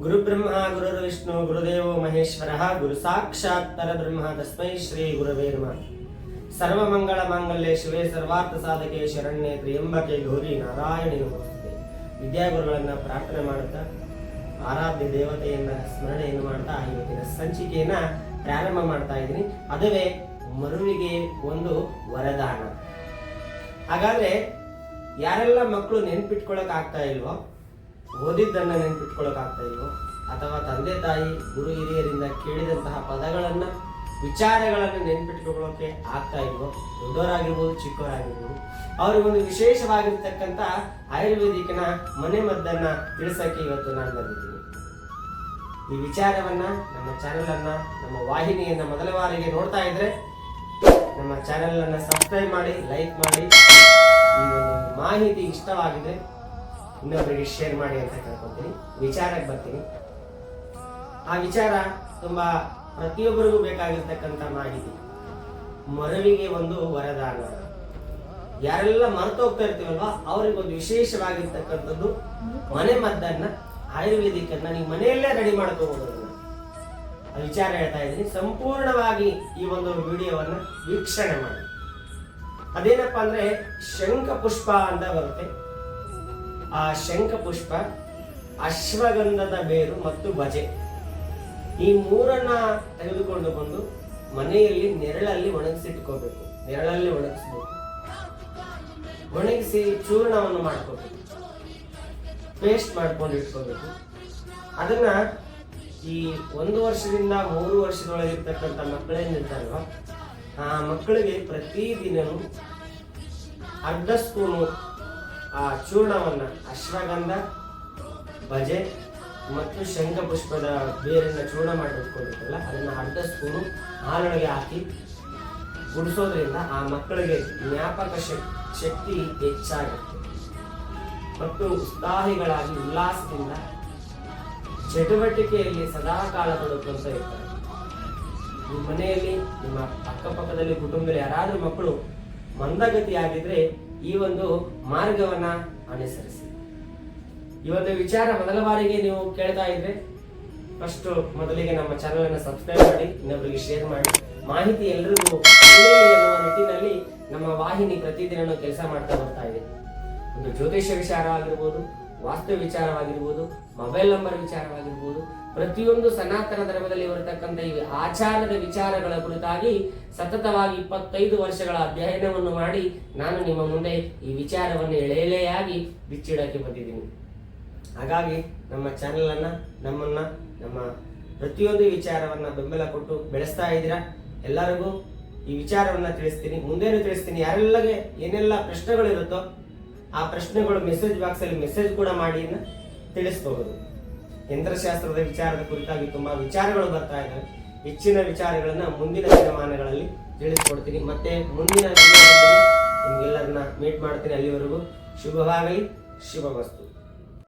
ಗುರುಬ್ರಹ್ಮ, ಗುರುರ್ವಿಷ್ಣು, ಗುರುದೇವೋ ಮಹೇಶ್ವರ ಗುರು ಸಾಕ್ಷಾತ್ ಪರಬ್ರಹ್ಮ, ತಸ್ಮೈ ಶ್ರೀ ಗುರವೇ ನಮಃ. ಸರ್ವಮಂಗಳ ಮಾಂಗಲ್ಯ ಶಿವೇ ಸರ್ವಾರ್ಥ ಸಾಧಕೆ ಶರಣ್ಯ ತ್ರಿಯಂಬಕೆ ಗೌರಿ ನಾರಾಯಣಿ ನಮಸ್ತೆ. ವಿದ್ಯಾಗುರುಗಳನ್ನು ಪ್ರಾರ್ಥನೆ ಮಾಡುತ್ತಾ, ಆರಾಧ್ಯ ದೇವತೆಯನ್ನ ಸ್ಮರಣೆಯನ್ನು ಮಾಡ್ತಾ ಇವತ್ತಿನ ಸಂಚಿಕೆಯನ್ನ ಪ್ರಾರಂಭ ಮಾಡ್ತಾ ಇದ್ದೀನಿ. ಅದುವೇ ಮರುವಿಗೆ ಒಂದು ವರದಾನ. ಹಾಗಾದ್ರೆ ಯಾರೆಲ್ಲ ಮಕ್ಕಳು ನೆನ್ಪಿಟ್ಕೊಳಕ್ ಆಗ್ತಾ ಇಲ್ವೋ ಓದಿದ್ದನ್ನ ನೆನ್ಪಿಟ್ಕೊಳ್ಳೋಕ್ಕಾಗ್ತಾ ಇಲ್ವೋ? ಅಥವಾ ತಂದೆ ತಾಯಿ, ಗುರು ಹಿರಿಯರಿಂದ ಕೇಳಿದಂತಹ ಪದಗಳನ್ನು, ವಿಚಾರಗಳನ್ನು ನೆನ್ಪಿಟ್ಕೊಳ್ಳೋಕೆ ಆಗ್ತಾ ಇಲ್ವೋ? ದೊಡ್ಡವರಾಗಿರ್ಬೋದು, ಚಿಕ್ಕವರಾಗಿರ್ಬೋದು. ಅವ್ರಿಗೊಂದು ವಿಶೇಷವಾಗಿರ್ತಕ್ಕಂಥ ಆಯುರ್ವೇದಿಕನ ಮನೆ ಮದ್ದನ್ನು ತಿಳಿಸೋಕ್ಕೆ ಇವತ್ತು ನಾನು ಬಂದಿದ್ದೀನಿ. ಈ ವಿಚಾರವನ್ನು ನಮ್ಮ ಚಾನಲನ್ನು, ನಮ್ಮ ವಾಹಿನಿಯನ್ನು ಮೊದಲ ಬಾರಿಗೆ ನೋಡ್ತಾ ಇದ್ರೆ, ನಮ್ಮ ಚಾನಲನ್ನು ಸಬ್ಸ್ಕ್ರೈಬ್ ಮಾಡಿ, ಲೈಕ್ ಮಾಡಿ. ಈ ಒಂದು ಮಾಹಿತಿ ಇಷ್ಟವಾಗಿದೆ. ಇನ್ನೊಬ್ಬರಿಗೆ ಶೇರ್ ಮಾಡಿ ಅಂತ ಕೇಳ್ಕೊತೀನಿ ವಿಚಾರಕ್ಕೆ ಬರ್ತೀನಿ. ಆ ವಿಚಾರ ತುಂಬಾ ಪ್ರತಿಯೊಬ್ಬರಿಗೂ ಬೇಕಾಗಿರ್ತಕ್ಕಂಥ ಮಾಹಿತಿ. ಮರವಿಗೆ ಒಂದು ವರದಾನ. ಯಾರೆಲ್ಲ ಮರ್ತೋಗ್ತಾ ಇರ್ತೀವಲ್ವಾ, ಅವ್ರಿಗೊಂದು ವಿಶೇಷವಾಗಿರ್ತಕ್ಕಂಥದ್ದು ಮನೆ ಮದ್ದನ್ನ ಆಯುರ್ವೇದಿಕ್ ಅನ್ನ ನೀವು ಮನೆಯಲ್ಲೇ ರೆಡಿ ಮಾಡ್ಕೋಬಹುದು ವಿಚಾರ ಹೇಳ್ತಾ ಇದ್ದೀನಿ. ಸಂಪೂರ್ಣವಾಗಿ ಈ ಒಂದು ವಿಡಿಯೋವನ್ನ ವೀಕ್ಷಣೆ ಮಾಡಿ. ಅದೇನಪ್ಪಾ ಅಂದ್ರೆ ಶಂಖ ಪುಷ್ಪ ಅಂತ ಬರುತ್ತೆ. ಆ ಶಂಖ ಪುಷ್ಪ ಅಶ್ವಗಂಧದ ಬೇರು ಮತ್ತು ಬಜೆ ಈ ಮೂರನ್ನ ತೆಗೆದುಕೊಂಡು ಬಂದು ಮನೆಯಲ್ಲಿ ನೆರಳಲ್ಲಿ ಒಣಗಿಸಿಟ್ಕೋಬೇಕು. ನೆರಳಲ್ಲಿ ಒಣಗಿಸ್ಬೇಕು. ಒಣಗಿಸಿ ಚೂರ್ಣವನ್ನು ಮಾಡ್ಕೋಬೇಕು. ಪೇಸ್ಟ್ ಮಾಡ್ಕೊಂಡು ಇಟ್ಕೋಬೇಕು. ಅದನ್ನ ಈ ಒಂದು ವರ್ಷದಿಂದ ಮೂರು ವರ್ಷದೊಳಗಿರ್ತಕ್ಕಂಥ ಮಕ್ಕಳೇನಿರ್ತಾರಲ್ವ ಆ ಮಕ್ಕಳಿಗೆ ಪ್ರತಿದಿನವೂ ಅರ್ಧ ಸ್ಪೂನು ಆ ಚೂರ್ಣವನ್ನು ಅಶ್ವಗಂಧ, ಭಜೆ ಮತ್ತು ಶಂಖಪುಷ್ಪದ ಬೇರಿಂದ ಚೂರ್ಣ ಮಾಡಿ ಅದನ್ನು ಅರ್ಧ ಸ್ಪೂನು ಹಾಲೊಳಗೆ ಹಾಕಿ ಗುಡಿಸೋದ್ರಿಂದ ಆ ಮಕ್ಕಳಿಗೆ ಜ್ಞಾಪಕ ಶಕ್- ಶಕ್ತಿ ಹೆಚ್ಚಾಗುತ್ತೆ. ಮತ್ತು ಉತ್ಸಾಹಿಗಳಾಗಿ ಉಲ್ಲಾಸದಿಂದ ಚಟುವಟಿಕೆಯಲ್ಲಿ ಸದಾಕಾಲ ತೊಡಗುವಂತ ಇರ್ತಾರೆ. ನಿಮ್ಮ ಮನೆಯಲ್ಲಿ, ನಿಮ್ಮ ಅಕ್ಕಪಕ್ಕದಲ್ಲಿ ಕುಟುಂಬದಲ್ಲಿ ಯಾರಾದರೂ ಮಕ್ಕಳು ಮಂದಗತಿಯಾಗಿದ್ರೆ ಈ ಒಂದು ಮಾರ್ಗವನ್ನ ಅನುಸರಿಸಿ. ಈ ಒಂದು ವಿಚಾರ ಮೊದಲ ಬಾರಿಗೆ ನೀವು ಕೇಳ್ತಾ ಇದ್ರೆ ಫಸ್ಟ್ ಮೊದಲಿಗೆ ನಮ್ಮ ಚಾನಲ್ ಅನ್ನು ಸಬ್ಸ್ಕ್ರೈಬ್ ಮಾಡಿ ಇನ್ನೊಬ್ಬರಿಗೆ ಶೇರ್ ಮಾಡಿ. ಮಾಹಿತಿ ಎಲ್ಲರಿಗೂ ಎನ್ನುವ ನಿಟ್ಟಿನಲ್ಲಿ ನಮ್ಮ ವಾಹಿನಿ ಪ್ರತಿದಿನ ಕೆಲಸ ಮಾಡ್ತಾ ಬರ್ತಾ ಇದೆ. ಒಂದು ಜ್ಯೋತಿಷ್ಯ ವಿಚಾರವಾಗಿರ್ಬೋದು ವಾಸ್ತು ವಿಚಾರವಾಗಿರ್ಬೋದು, ಮೊಬೈಲ್ ನಂಬರ್ ವಿಚಾರವಾಗಿರ್ಬೋದು, ಪ್ರತಿಯೊಂದು ಸನಾತನ ಧರ್ಮದಲ್ಲಿ ಬರತಕ್ಕಂಥ ಈ ಆಚಾರದ ವಿಚಾರಗಳ ಕುರಿತಾಗಿ ಸತತವಾಗಿ ಇಪ್ಪತ್ತೈದು ವರ್ಷಗಳ ಅಧ್ಯಯನವನ್ನು ಮಾಡಿ ನಾನು ನಿಮ್ಮ ಮುಂದೆ ಈ ವಿಚಾರವನ್ನು ಎಳೆಯಲೆಯಾಗಿ ಬಿಚ್ಚಿಡಕ್ಕೆ ಬಂದಿದ್ದೀನಿ. ಹಾಗಾಗಿ ನಮ್ಮ ಚಾನೆಲ್ ಅನ್ನ ನಮ್ಮನ್ನ, ನಮ್ಮ ಪ್ರತಿಯೊಂದು ವಿಚಾರವನ್ನ ಬೆಂಬಲ ಕೊಟ್ಟು ಬೆಳೆಸ್ತಾ ಇದ್ದೀರಾ? ಎಲ್ಲರಿಗೂ ಈ ವಿಚಾರವನ್ನ ತಿಳಿಸ್ತೀನಿ, ಮುಂದೇನು ತಿಳಿಸ್ತೀನಿ ಯಾರೆಲ್ಲಗೆ ಏನೆಲ್ಲ ಪ್ರಶ್ನೆಗಳಿರುತ್ತೋ ಆ ಪ್ರಶ್ನೆಗಳು ಮೆಸೇಜ್ ಬಾಕ್ಸ್ ಅಲ್ಲಿ ಮೆಸೇಜ್ ಕೂಡ ಮಾಡಿ ತಿಳಿಸಬಹುದು. ಯಂತ್ರಶಾಸ್ತ್ರದ ವಿಚಾರದ ಕುರಿತಾಗಿ ತುಂಬಾ ವಿಚಾರಗಳು ಬರ್ತಾ ಇದ್ದಾವೆ. ಹೆಚ್ಚಿನ ವಿಚಾರಗಳನ್ನ ಮುಂದಿನ ದಿನಮಾನಗಳಲ್ಲಿ ತಿಳಿಸ್ಕೊಡ್ತೀನಿ. ಮತ್ತೆ ಮುಂದಿನ ನಿಮ್ಗೆಲ್ಲರನ್ನ ಮೀಟ್ ಮಾಡ್ತೀನಿ ಅಲ್ಲಿವರೆಗೂ. ಶುಭವಾಗಲಿ ಶುಭ ವಸ್ತು